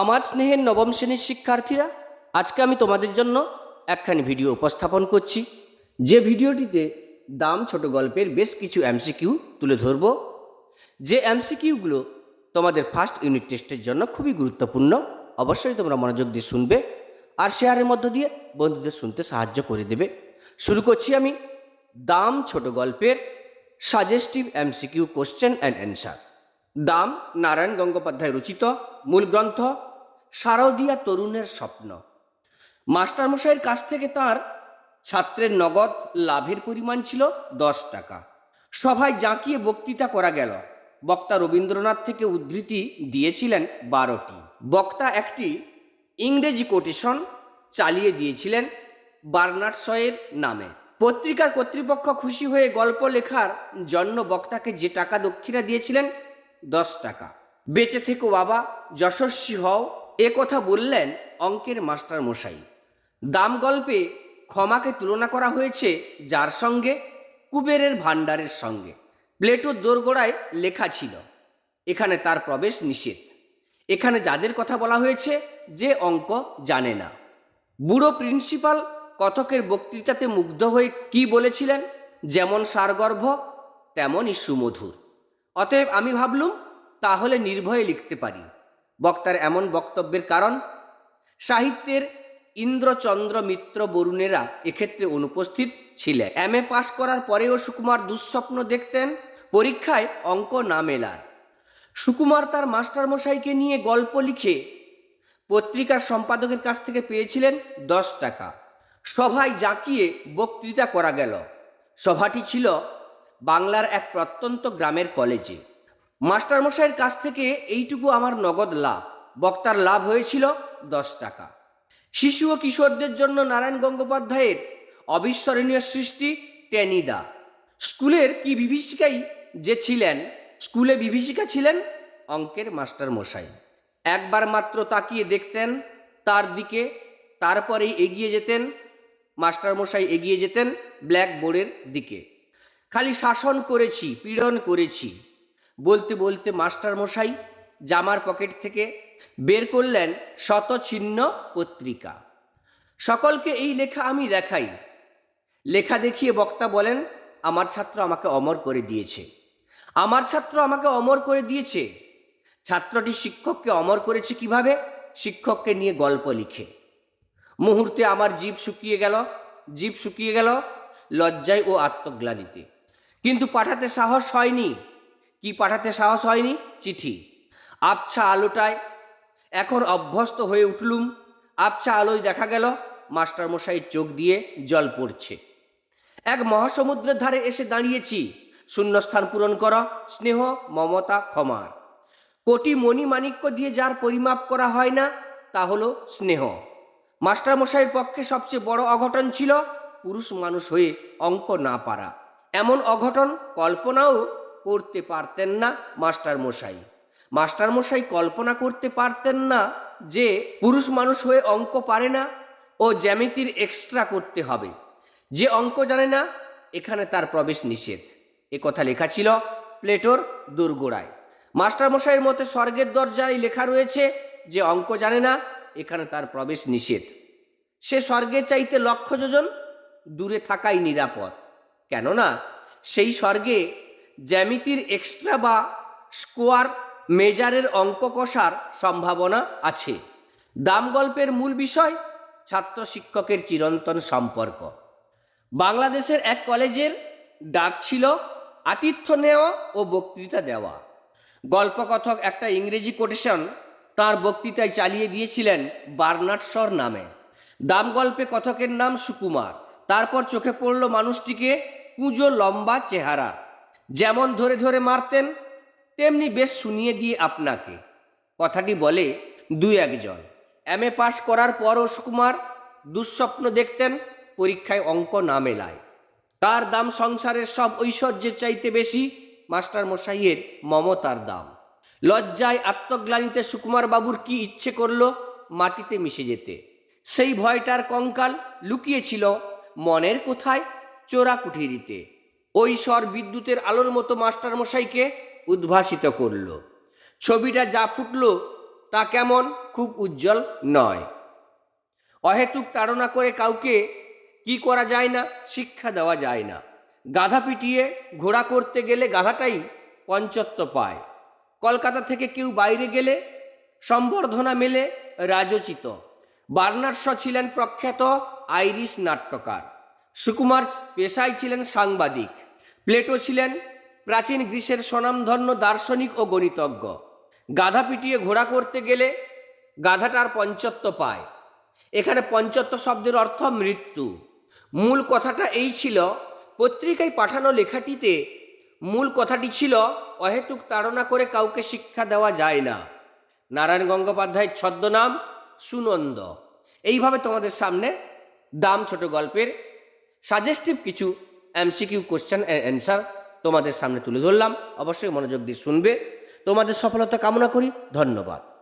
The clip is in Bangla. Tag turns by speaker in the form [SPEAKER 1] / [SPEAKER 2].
[SPEAKER 1] আমার স্নেহের নবম শ্রেণির শিক্ষার্থীরা, আজকে আমি তোমাদের জন্য একখানি ভিডিও উপস্থাপন করছি। যে ভিডিওটিতে দাম ছোট গল্পের বেশ কিছু এমসিকিউ তুলে ধরব। যে এমসিকিউগুলো তোমাদের ফার্স্ট ইউনিট টেস্টের জন্য খুবই গুরুত্বপূর্ণ, অবশ্যই তোমরা মনোযোগ দিয়ে শুনবে আর শেয়ারের মধ্য দিয়ে বন্ধুদের শুনতে সাহায্য করে দেবে। শুরু করছি আমি দাম ছোট গল্পের suggestive MCQ question and answer. দাম নারায়ণ গঙ্গোপাধ্যায় রচিত মূল গ্রন্থ শারদীয়া তরুণের স্বপ্ন। মাস্টারমশাইয়ের কাছ থেকে তার ছাত্রের নগদ লাভের পরিমাণ ছিল দশ টাকা। সভায় জাঁকিয়ে বক্তৃতা করা গেল। বক্তা রবীন্দ্রনাথ থেকে উদ্ধৃতি দিয়েছিলেন বারোটি। বক্তা একটি ইংরেজি কোটেশন চালিয়ে দিয়েছিলেন বার্নার্ড শয়ের নামে। পত্রিকার কর্তৃপক্ষ খুশি হয়ে গল্প লেখার জন্য বক্তাকে যে টাকা দক্ষিণা দিয়েছিলেন দশ টাকা। বেঁচে থেকো বাবা, যশস্বী হও। এ কথা বললেন অঙ্কের মাস্টার মশাই। দাম গল্পে ক্ষমাকে তুলনা করা হয়েছে যার সঙ্গে? কুবেরের ভাণ্ডারের সঙ্গে। প্লেটোর দোরগোড়ায় লেখা ছিল, এখানে তার প্রবেশ নিষেধ। এখানে যাদের কথা বলা হয়েছে, যে অঙ্ক জানে না। বুড়ো প্রিন্সিপাল কথকের বক্তৃতাতে মুগ্ধ হয়ে কি বলেছিলেন? যেমন সারগর্ভ, তেমনই সুমধুর। অতএব আমি ভাবলুম তাহলে নির্ভয়ে লিখতে পারি। বক্তার এমন বক্তব্যের কারণ, সাহিত্যের ইন্দ্রচন্দ্র মিত্র বরুণেরা এক্ষেত্রে অনুপস্থিত ছিলেন। এম এ পাশ করার পরেও সুকুমার দুঃস্বপ্ন দেখতেন, পরীক্ষায় অঙ্ক না মেলার। সুকুমার তার মাস্টারমশাইকে নিয়ে গল্প লিখে পত্রিকার সম্পাদকের কাছ থেকে পেয়েছিলেন দশ টাকা। সভায় জাঁকিয়ে বক্তৃতা করা গেল। সভাটি ছিল বাংলার এক প্রত্যন্ত গ্রামের কলেজে। মাস্টারমশাইয়ের কাছ থেকে এইটুকু আমার নগদ লাভ। বক্তার লাভ হয়েছিল দশ টাকা। শিশু ও কিশোরদের জন্য নারায়ণ গঙ্গোপাধ্যায়ের অবিস্মরণীয় সৃষ্টি টেনিদা। স্কুলের কি বিভীষিকাই যে ছিলেন, স্কুলে বিভীষিকা ছিলেন অঙ্কের মাস্টার মশাই একবার মাত্র তাকিয়ে দেখতেন তার দিকে, তারপরেই এগিয়ে যেতেন মাস্টার মশাই এগিয়ে যেতেন ব্ল্যাকবোর্ডের দিকে। খালি শাসন করেছি, পীড়ন করেছি। বলতে বলতে মাস্টার মশাই জামার পকেট থেকে বের করলেন শতছিন্ন পত্রিকা। সকলকে এই লেখা আমি দেখাই। লেখা দেখিয়ে বক্তা বলেন, আমার ছাত্র আমাকে অমর করে দিয়েছে। আমার ছাত্র আমাকে অমর করে দিয়েছে। ছাত্রটি শিক্ষককে অমর করেছে কীভাবে? শিক্ষককে নিয়ে গল্প লিখে। মুহূর্তে আমার জীব শুকিয়ে গেল, জীব শুকিয়ে গেল লজ্জায় ও আত্মগ্লানিতে। কিন্তু পাঠাতে সাহস হয়নি। কি পাঠাতে সাহস হয়নি? চিঠি। আবছা আলোটায় এখন অভ্যস্ত হয়ে উঠলুম। আবছা আলোয় দেখা গেল মাস্টারমশাইয়ের চোখ দিয়ে জল পড়ছে। এক মহাসমুদ্রের ধারে এসে দাঁড়িয়েছি। শূন্যস্থান পূরণ কর, স্নেহ, মমতা, ক্ষমার। কোটি মণি মাণিক্য দিয়ে যার পরিমাপ করা হয় না, তা হলো স্নেহ। মাস্টারমশাইয়ের পক্ষে সবচেয়ে বড় অঘটন ছিল পুরুষ মানুষ হয়ে অঙ্ক না পারা। এমন অঘটন কল্পনাও করতে পারতেন না মাস্টারমশাই। মাস্টারমশাই কল্পনা করতে পারতেন না যে পুরুষ মানুষ হয়ে অঙ্ক পারে না ও জ্যামিতির এক্সট্রা করতে হবে। যে অঙ্ক জানে না, এখানে তার প্রবেশ নিষেধ। এ কথা লেখা ছিল প্লেটোর দুর্গোড়ায়। মাস্টারমশাইয়ের মতে স্বর্গের দরজায় লেখা রয়েছে যে অঙ্ক জানে না, এখানে তার প্রবেশ নিষেধ। সে স্বর্গের চাইতে লক্ষ যোজন দূরে থাকাই নিরাপদ। কেননা, সেই স্বর্গে জ্যামিতির এক্সট্রা বা স্কোয়ার মেজারের অঙ্ক কষার সম্ভাবনা আছে। দাম গল্পের মূল বিষয়, ছাত্র শিক্ষকের চিরন্তন সম্পর্ক। বাংলাদেশের এক কলেজের ডাক ছিল আতিথ্য নেওয়া ও বক্তৃতা দেওয়া। গল্পকথক একটা ইংরেজি কোটেশন তার বক্তৃতায় চালিয়ে দিয়েছিলেন শর নামে। দাম গল্পে কথকের নাম সুকুমার। তারপর চোখে পড়ল মানুষটিকে কুঁজো লম্বা চেহারা যেমন ধরে ধরে মারতেন, তেমনি বেশ শুনিয়ে দিয়ে আপনাকে। কথাটি বলে দু একজন। এম এ পাশ করার পরও সুকুমার দুঃস্বপ্ন দেখতেন, পরীক্ষায় অঙ্ক না মেলায়। তার দাম সংসারের সব ঐশ্বর্যের চাইতে বেশি, মাস্টার মশাইয়ের মমতার দাম। লজ্জায় আত্মগ্লানিতে সুকুমার বাবুর কি ইচ্ছে করল মাটিতে মিশে যেতে। সেই ভয়টার কঙ্কাল লুকিয়েছিল মনের কোথায় চোরা কুঠিরিতে ওই স্বর বিদ্যুতের আলোর মতো মাস্টার মশাইকে উদ্ভাসিত করল। ছবিটা যা ফুটলো তা কেমন খুব উজ্জ্বল নয়। অহেতুক তাড়না করে কাউকে কি করা যায় না, শিক্ষা দেওয়া যায় না। গাধা পিটিয়ে ঘোড়া করতে গেলে গাধাটাই পঞ্চত্ব পায়। কলকাতা থেকে কেউ বাইরে গেলে সম্বর্ধনা মেলে রাজোচিত। বার্নার শ ছিলেন প্রখ্যাত আইরিশ নাট্যকার। সুকুমার পেশায় ছিলেন সাংবাদিক। প্লেটো ছিলেন প্রাচীন গ্রীসের স্বনামধন্য দার্শনিক ও গণিতজ্ঞ। গাধা পিটিয়ে ঘোড়া করতে গেলে গাধাটার পঞ্চত্ব পায়। এখানে পঞ্চত্ব শব্দের অর্থ মৃত্যু। মূল কথাটা এই ছিল, পত্রিকায় পাঠানো লেখাটিতে মূল কথাটি ছিল, অহেতুক তাড়না করে কাউকে শিক্ষা দেওয়া যায় না। নারায়ণ গঙ্গোপাধ্যায়ের ছদ্মনাম সুনন্দ। এইভাবে তোমাদের সামনে দাম ছোট গল্পের সাজেস্টিভ কিছু এমসিকিউ কোশ্চেন অ্যান্সার তোমাদের সামনে তুলে ধরলাম। অবশ্যই মনোযোগ দিয়ে শুনবে। তোমাদের সফলতা কামনা করি। ধন্যবাদ।